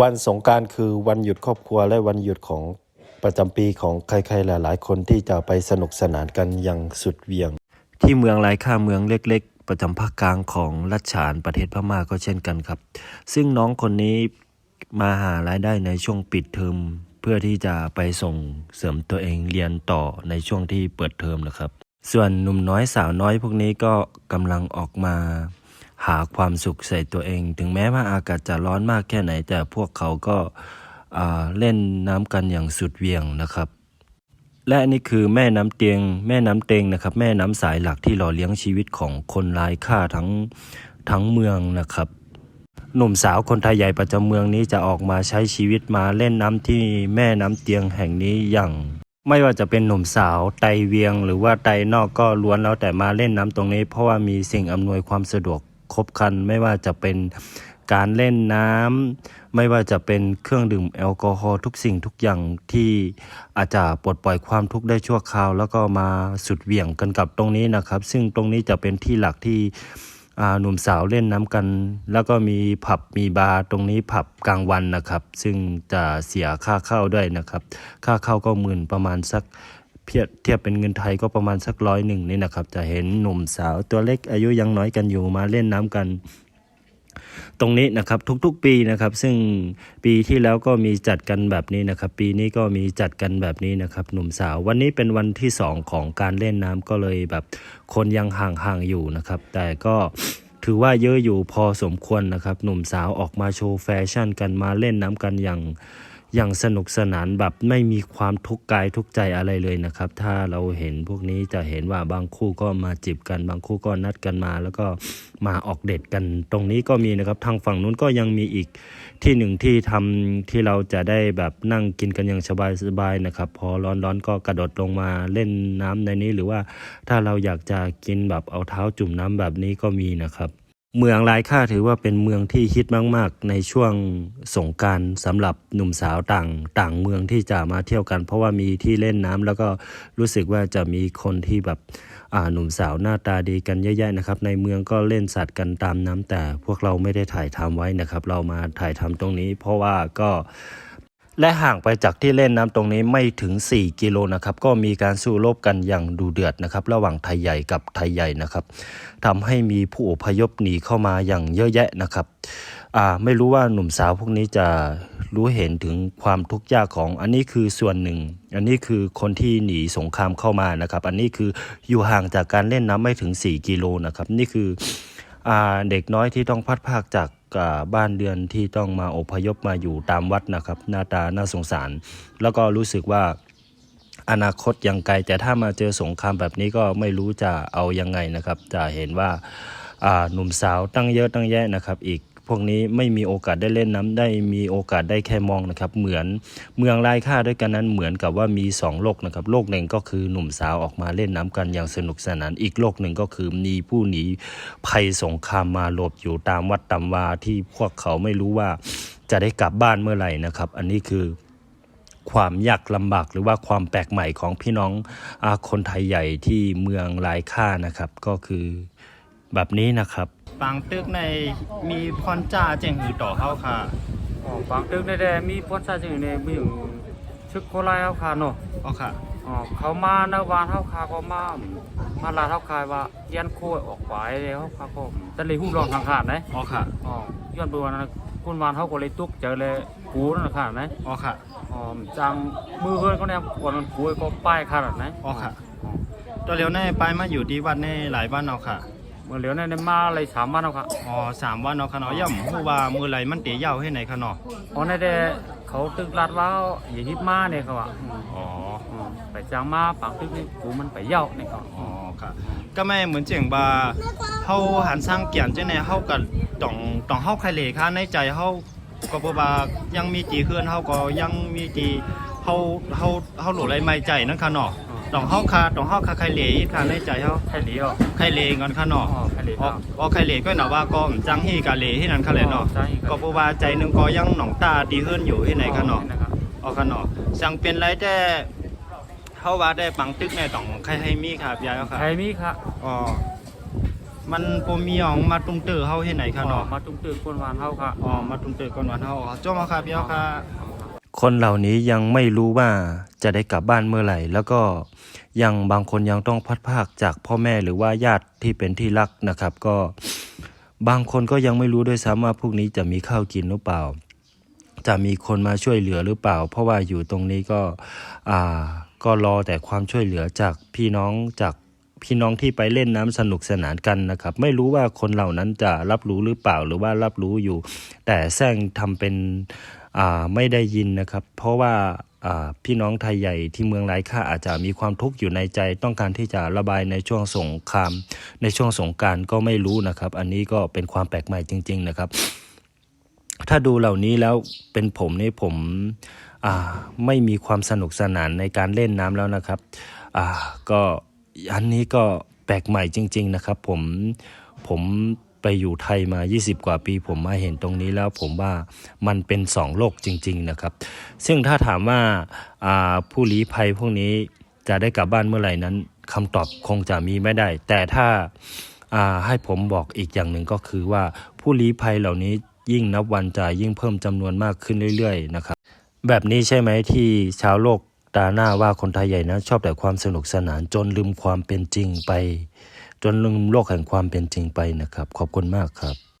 วันสงการคือวันหยุดครอบครัวและวันหยุดของประจำปีของใครๆหลายๆ คนที่จะไปสนุกสนานกันอย่างสุดเหวียง ที่เมืองไร้ค่าเมืองเล็ก ๆ ประจำภาคกลางของรัชฉานประเทศพม่าก็เช่นกันครับ ซึ่งน้องคนนี้มาหารายได้ในช่วงปิดเทอมเพื่อที่จะไปส่งเสริมตัวเองเรียนต่อในช่วงที่เปิดเทอมนะครับ ส่วนหนุ่มน้อยสาวน้อยพวกนี้ก็กำลังออกมา หาความสุขใส่ตัวเอง ถึงแม้ว่าอากาศจะร้อนมากแค่ไหน แต่พวกเขาก็เล่นน้ำกันอย่างสุดเหวี่ยงนะครับ และนี่คือแม่น้ำเตียง แม่น้ำเตงนะครับ แม่น้ำสายหลักที่หล่อเลี้ยงชีวิตของคนไร้ค่าทั้งทั้งเมืองนะครับหนุ่มสาวคนไทยใหญ่ประจำเมืองนี้จะออกมาใช้ชีวิตมาเล่นน้ำที่แม่น้ำเตียงแห่งนี้อย่าง ไม่ว่าจะเป็นหนุ่มสาวไตเวียง หรือว่าไตนอกก็ล้วนแล้วแต่มาเล่นน้ำตรงนี้ เพราะว่ามีสิ่งอำนวยความสะดวก ครบคันไม่ว่าจะเป็นการเล่นน้ำไม่ว่าจะเป็นเครื่องดื่มแอลกอฮอล์ทุกสิ่งทุกอย่างที่อาจจะปลดปล่อยความทุกข์ได้ชั่วคราว แล้วก็มาสุดเหวี่ยงกันกับตรงนี้นะครับ ซึ่งตรงนี้จะเป็นที่หลักที่หนุ่มสาวเล่นน้ำกัน แล้วก็มีผับมีบาร์ตรงนี้ผับกลางวันนะครับ ซึ่งจะเสียค่าเข้าด้วยนะครับ ค่าเข้าก็หมื่นประมาณสัก เพียบเทียบเป็นเงินไทยก็ประมาณสักร้อยหนึ่งนี่นะครับ จะเห็นหนุ่มสาวตัวเล็กอายุยังน้อยกันอยู่มาเล่นน้ำกัน ตรงนี้นะครับทุกๆปีนะครับ ซึ่งปีที่แล้วก็มีจัดกันแบบนี้นะครับ ปีนี้ก็มีจัดกันแบบนี้นะครับ หนุ่มสาววันนี้เป็นวันที่สองของการเล่นน้ำก็เลยแบบ คนยังห่างๆอยู่นะครับ แต่ก็ถือว่าเยอะอยู่พอสมควรนะครับ หนุ่มสาวออกมาโชว์แฟชั่นกันมาเล่นน้ำกันอย่าง อย่างสนุกสนานแบบไม่มีความทุกข์กายทุกใจอะไรเลยนะครับ ถ้าเราเห็นพวกนี้จะเห็นว่าบางคู่ก็มาจีบกัน บางคู่ก็นัดกันมา แล้วก็มาออกเดทกันตรงนี้ก็มีนะครับ ทางฝั่งนู้นก็ยังมีอีกที่หนึ่งที่ทำที่เราจะได้แบบนั่งกินกันอย่างสบายๆนะครับ พอร้อนๆก็กระโดดลงมาเล่นน้ำในนี้หรือว่าถ้าเราอยากจะกินแบบเอาเท้าจุ่มน้ำแบบนี้ก็มีนะครับ เมืองลายค่าถือว่าเป็นเมืองที่ฮิตมาก ๆ ในช่วงสงการสำหรับหนุ่มสาวต่างต่างเมืองที่จะมาเที่ยวกัน เพราะว่ามีที่เล่นน้ำแล้วก็รู้สึกว่าจะมีคนที่แบบหนุ่มสาวหน้าตาดีกันเยอะแยะนะครับ ในเมืองก็เล่นสัตว์กันตามน้ำแต่พวกเราไม่ได้ถ่ายทำไว้นะครับ เรามาถ่ายทำตรงนี้ เพราะว่าก็ และห่างไปจากที่เล่นน้ำตรงนี้ไม่ถึง 4 กิโลนะครับ ก็มีการสู้รบกันอย่างดูเดือดนะครับ ระหว่างไทยใหญ่กับไทยใหญ่นะครับทำให้มีผู้อพยพหนีเข้ามาอย่างเยอะแยะนะครับอ่าไม่รู้ว่าหนุ่มสาวพวกนี้จะรู้เห็นถึงความทุกข์ยากของอันนี้คือส่วนหนึ่ง อันนี้คือคนที่หนีสงครามเข้ามานะครับ อันนี้คืออยู่ห่างจากการเล่นน้ำไม่ถึง 4 กิโลนะครับ นี่คืออ่าเด็กน้อยที่ต้องพัดภาคจาก บ้านเดือนที่ต้องมาอพยพมาอยู่ตามวัดนะครับ หน้าตาน่าสงสาร แล้วก็รู้สึกว่าอนาคตยังไกลแต่ถ้ามาเจอสงครามแบบนี้ก็ไม่รู้จะเอายังไงนะครับ จะเห็นว่าอ่าหนุ่มสาวตั้งเยอะตั้งแยะนะครับ อีก พวกนี้ไม่มีโอกาสได้เล่นน้ำได้มีโอกาสได้แค่มองนะครับ เหมือนเมืองไร้ค่าด้วยกันนั้นเหมือนกับว่ามีสองโลกนะครับ โลกหนึ่งก็คือหนุ่มสาวออกมาเล่นน้ำกันอย่างสนุกสนาน อีกโลกหนึ่งก็คือมีผู้หนีภัยสงครามมาหลบอยู่ตามวัดตาวาที่พวกเขาไม่รู้ว่าจะได้กลับบ้านเมื่อไหร่นะครับ อันนี้คือความยากลำบากหรือว่าความแปลกใหม่ของพี่น้องอาคนไทยใหญ่ที่เมืองลายค่านะครับ ก็คือแบบนี้นะครับ บางตึกในมีพรจ่าเจ๋งหือต่อเฮาค่ะอ๋อบางตึกในแดมีพรชาจึงในมีอยู่ชึกโคไลเฮาคาเนาะอ๋อค่ะอ๋อเขามาในวานเฮาคาก็มามาลาเฮาคายว่าเยียนโคยออกไปแล้วเฮาคาก็ตะเลยฮู้รองทางขาดนะอ๋อค่ะอ๋อย้อนไปวันนั้นคุณวานเฮาก็เลยตุกเจอเลยกูนั่นขาดนะอ๋อค่ะอ๋อจังมือเฮือนเขาเนี่ยกวนมันกูก็ป้ายขาดนะอ๋อค่ะตัวเร็วในไปมาอยู่ที่วัดในหลายวันเนาะค่ะเมื่อเหลียวในมาเลยสามวันเฮาค่ะอ๋อสามวันเนาะค่ะเนาะย่ำฮู้ว่ามือไหลมันเตะยาวให้ไหนค่ะเนาะอ๋อในแดเขาตึกลาดว่าอย่าฮิตมาเนี่ยเขาว่าอืมอ๋ออืมไปจังมาปากตึกนี่กูมันไปเย่าเนี่ยเขาอ๋อค่ะก็ไม่เหมือนเจ๋งบาเฮาหันสร้างเกียนจังได๋เฮาก็ต้องต้องเฮาใครเหลค่ะในใจเฮาก็บ่ว่ายังมีจีเฮือนเฮาก็ยังมีจีเฮาเฮาเฮาหลุไหลไม่ใจนั่นค่ะเนาะ ต้องเฮาคาต้องเฮาคาใครเหลค่ะในใจเฮาใช่เหลียวไข่เลกันค่ะเนาะอ๋อใช่เหลียวอ๋ออ๋อไข่เลก็หนาว่าก็จังฮีกะเลที่นั่นค่ะเลยเนาะใช่ครับก็บ่ว่าใจหนึงก็ยังหนองตาดีเฮิรนอยู่ที่ไหนค่ะเนาะนะครับอ๋อค่ะเนาะสั่งเป็นไรแต่เฮาว่าได้ปังตึกในต้องใครให้มีครับยายเอาค่ะไทยมีค่ะอ๋อมันบ่มีหยังมาตุงเตอเฮาเฮ็ดไหนคะเนาะมาตุ้มตื่นคนหวานเฮาค่ะอ๋อมาตุงเตอก่อนวันเฮาอ๋อจ้อมาค่ะพี่เอาค่ะ คนเหล่านี้ยังไม่รู้ว่าจะได้กลับบ้านเมื่อไหร่ แล้วก็ยังบางคนยังต้องพัดภาคจากพ่อแม่หรือว่าญาติที่เป็นที่รักนะครับ ก็บางคนก็ยังไม่รู้ด้วยซ้ำว่าพวกนี้จะมีข้าวกินหรือเปล่า จะมีคนมาช่วยเหลือหรือเปล่า เพราะว่าอยู่ตรงนี้ก็อ่าก็รอแต่ความช่วยเหลือจากพี่น้องจากพี่น้องที่ไปเล่นน้ำสนุกสนานกันนะครับ ไม่รู้ว่าคนเหล่านั้นจะรับรู้หรือเปล่าหรือว่ารับรู้อยู่ แต่แซงทำเป็น ไม่ได้ยินนะครับ เพราะว่าพี่น้องไทยใหญ่ที่เมืองไร้ค่าอาจจะมีความทุกข์อยู่ในใจ ต้องการที่จะระบายในช่วงสงคราม ในช่วงสงการก็ไม่รู้นะครับ อันนี้ก็เป็นความแปลกใหม่จริง ๆ นะครับ ถ้าดูเหล่านี้แล้วเป็นผมนี่ผมไม่มีความสนุกสนานในการเล่นน้ำแล้วนะครับก็อันนี้ก็แปลกใหม่จริง ๆ นะครับ ผมผม ไปอยู่ไทยมา 20 กว่าปี ผมมาเห็นตรงนี้แล้วผมว่ามันเป็นสองโลกจริง ๆนะครับ ซึ่งถ้าถามว่าาผู้ลี้ภัยพวกนี้จะได้กลับบ้านเมื่อไหร่นั้นคำตอบคงจะมีไม่ได้ แต่ถ้าาให้ผมบอกอีกอย่างหนึ่งก็คือว่าผู้ลี้ภัยเหล่านี้ยิ่งนับวันจะยิ่งเพิ่มจำนวนมากขึ้นเรื่อยๆนะครับ แบบนี้ใช่ไหมที่ชาวโลกตาหน้าว่าคนไทยใหญ่นะชอบแต่ความสนุกสนานจนลืมความเป็นจริงไป จนลืมโลกแห่งความเป็นจริงไปนะครับ ขอบคุณมากครับ